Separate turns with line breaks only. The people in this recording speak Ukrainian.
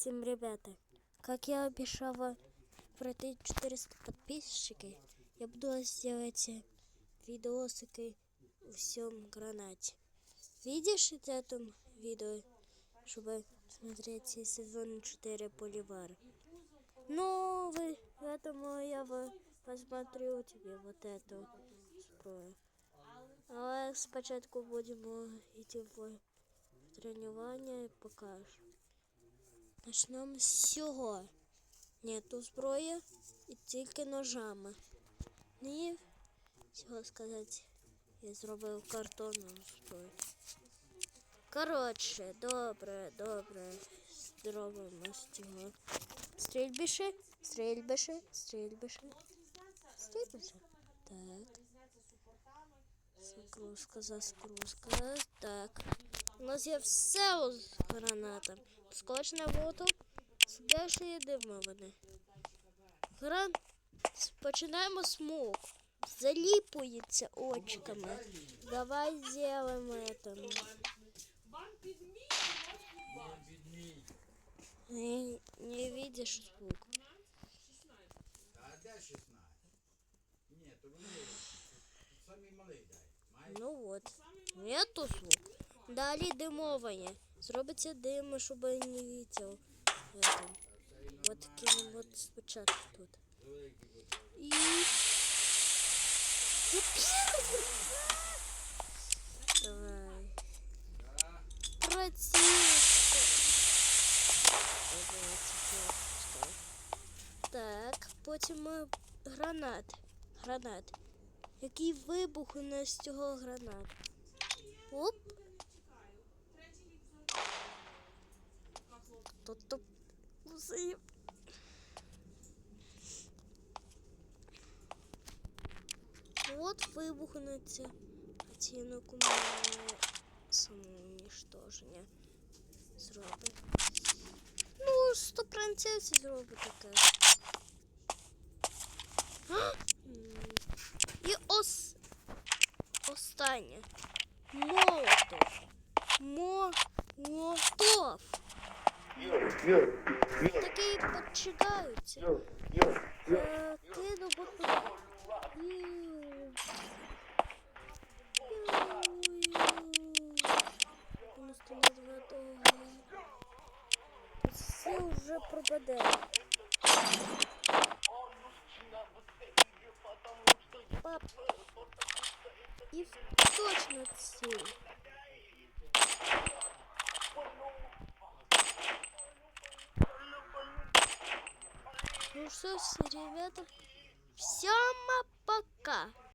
Всем ребята, как я обещала пройти 400 подписчиков, я буду сделать видосики в всем гранате. Видишь это этом видео, чтобы смотреть сезон 4 Поливар? Ну, вы, поэтому я вы- посмотрю тебе вот эту зброю. Але спочатку будемо йти в тренування і покажу. Почнемо з цього. Нету зброї і тільки ножами. І всього сказати, я зробив картонну зброю. Коротше, добре, добре. Зробимо з цього. Стрільбише, стрільбише, стрільбише. Стрільбише. Так. Загрузка, заскрузка. Так. У нас є все з гранатом. Скотчна воду, сюди димовини. Гран... Починаємо смок. Заліпується очками. Давай зробимо это. Не, не видишь звук.
А де 16? Ні, то вони самі малий дай. Має
Ну от. Нету звук. Далі димовання. Зробиться дим, щоб не видел. Вот таким вот спочатку тут. І... Давай. Протився. Так, потім гранат. Гранат. Який вибух у нас цього гранат? Оп. Тут музеїв. От вибухнеться оцінок у самоуніштоження зробить. Ну, сто процентів зробить таке. І ос... останнє. Такий підчигаються. Е, Кину буту. Іу. Просто не готові. Все вже пропаде. Пап. І точно ці. Ну что, ж, ребята, всем пока.